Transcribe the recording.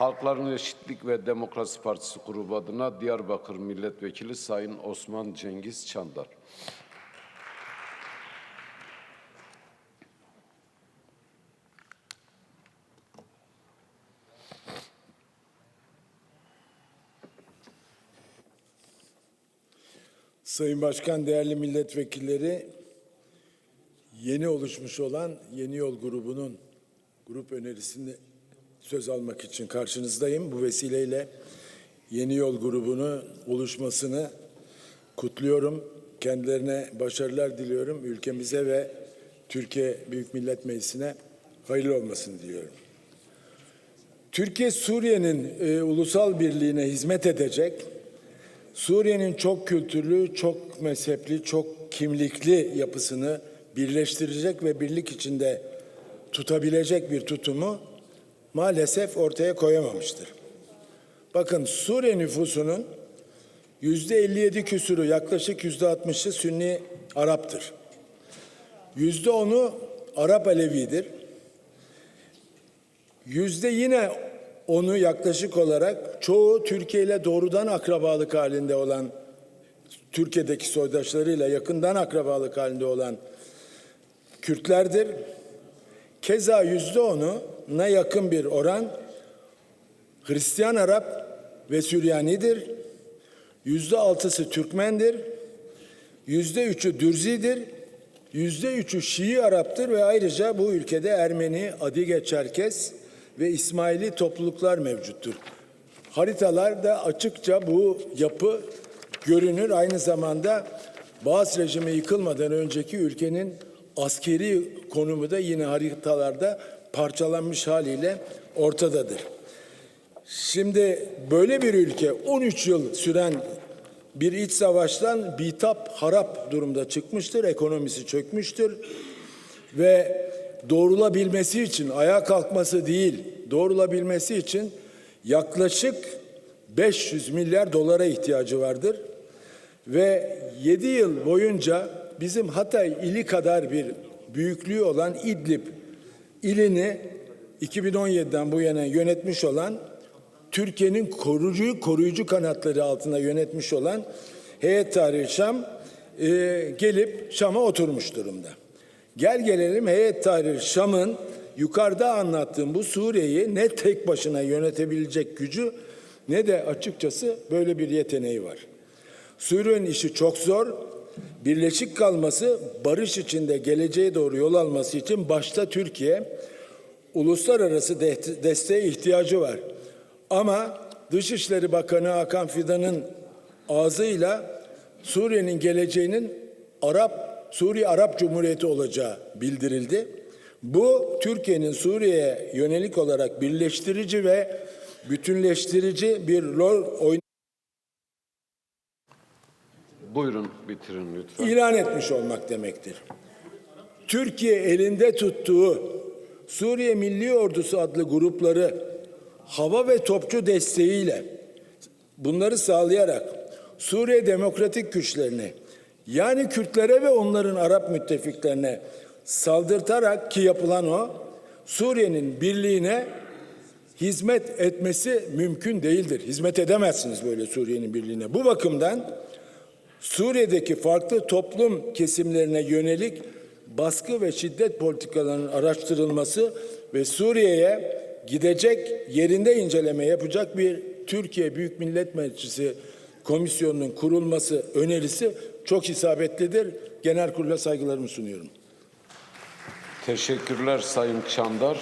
Halkların Eşitlik ve Demokrasi Partisi grubu adına Diyarbakır Milletvekili Sayın Osman Cengiz Çandar. Sayın Başkan, değerli milletvekilleri, yeni oluşmuş olan Yeni Yol grubunun grup önerisini söz almak için karşınızdayım. Bu vesileyle Yeni Yol grubunu oluşmasını kutluyorum. Kendilerine başarılar diliyorum. Ülkemize ve Türkiye Büyük Millet Meclisi'ne hayırlı olmasını diliyorum. Türkiye Suriye'nin e, ulusal birliğine hizmet edecek, Suriye'nin çok kültürlü, çok mezhepli, çok kimlikli yapısını birleştirecek ve birlik içinde tutabilecek bir tutumu maalesef ortaya koyamamıştır. Bakın Suriye nüfusunun yüzde 57 küsuru yaklaşık yüzde 60'ı Sünni Arap'tır. Yüzde onu Arap Alevidir. Yüzde yine onu yaklaşık olarak çoğu Türkiye ile doğrudan akrabalık halinde olan Türkiye'deki soydaşlarıyla yakından akrabalık halinde olan Kürtlerdir. Keza yüzde onuna yakın bir oran Hristiyan Arap ve Süryanidir. Yüzde altısı Türkmendir. Yüzde üçü Dürzidir. Yüzde üçü Şii Arap'tır ve ayrıca bu ülkede Ermeni, Adige, Çerkes ve İsmaili topluluklar mevcuttur. Haritalarda açıkça bu yapı görünür. Aynı zamanda Bağız rejimi yıkılmadan önceki ülkenin askeri konumu da yine haritalarda parçalanmış haliyle ortadadır. Şimdi böyle bir ülke 13 yıl süren bir iç savaştan bitap harap durumda çıkmıştır. Ekonomisi çökmüştür. Ve doğrulabilmesi için ayağa kalkması değil, doğrulabilmesi için yaklaşık 500 milyar dolara ihtiyacı vardır. Ve 7 yıl boyunca bizim Hatay ili kadar bir büyüklüğü olan İdlib ilini 2017'den bu yana yönetmiş olan Türkiye'nin koruyucu koruyucu kanatları altında yönetmiş olan Heyet Tahrir Şam e, gelip Şam'a oturmuş durumda. Gel gelelim Heyet Tahrir Şam'ın yukarıda anlattığım bu Suriye'yi ne tek başına yönetebilecek gücü ne de açıkçası böyle bir yeteneği var. Suriye'nin işi çok zor. Birleşik kalması, barış içinde geleceğe doğru yol alması için başta Türkiye uluslararası de- desteğe ihtiyacı var. Ama Dışişleri Bakanı Hakan Fidan'ın ağzıyla Suriye'nin geleceğinin Arap Suriye Arap Cumhuriyeti olacağı bildirildi. Bu Türkiye'nin Suriye'ye yönelik olarak birleştirici ve bütünleştirici bir rol oyn Buyurun bitirin lütfen. ilan etmiş olmak demektir. Türkiye elinde tuttuğu Suriye Milli Ordusu adlı grupları hava ve topçu desteğiyle bunları sağlayarak Suriye Demokratik Güçlerine yani Kürtlere ve onların Arap müttefiklerine saldırtarak ki yapılan o Suriye'nin birliğine hizmet etmesi mümkün değildir. Hizmet edemezsiniz böyle Suriye'nin birliğine. Bu bakımdan Suriye'deki farklı toplum kesimlerine yönelik baskı ve şiddet politikalarının araştırılması ve Suriye'ye gidecek yerinde inceleme yapacak bir Türkiye Büyük Millet Meclisi komisyonunun kurulması önerisi çok isabetlidir. Genel kurula saygılarımı sunuyorum. Teşekkürler Sayın Çandar.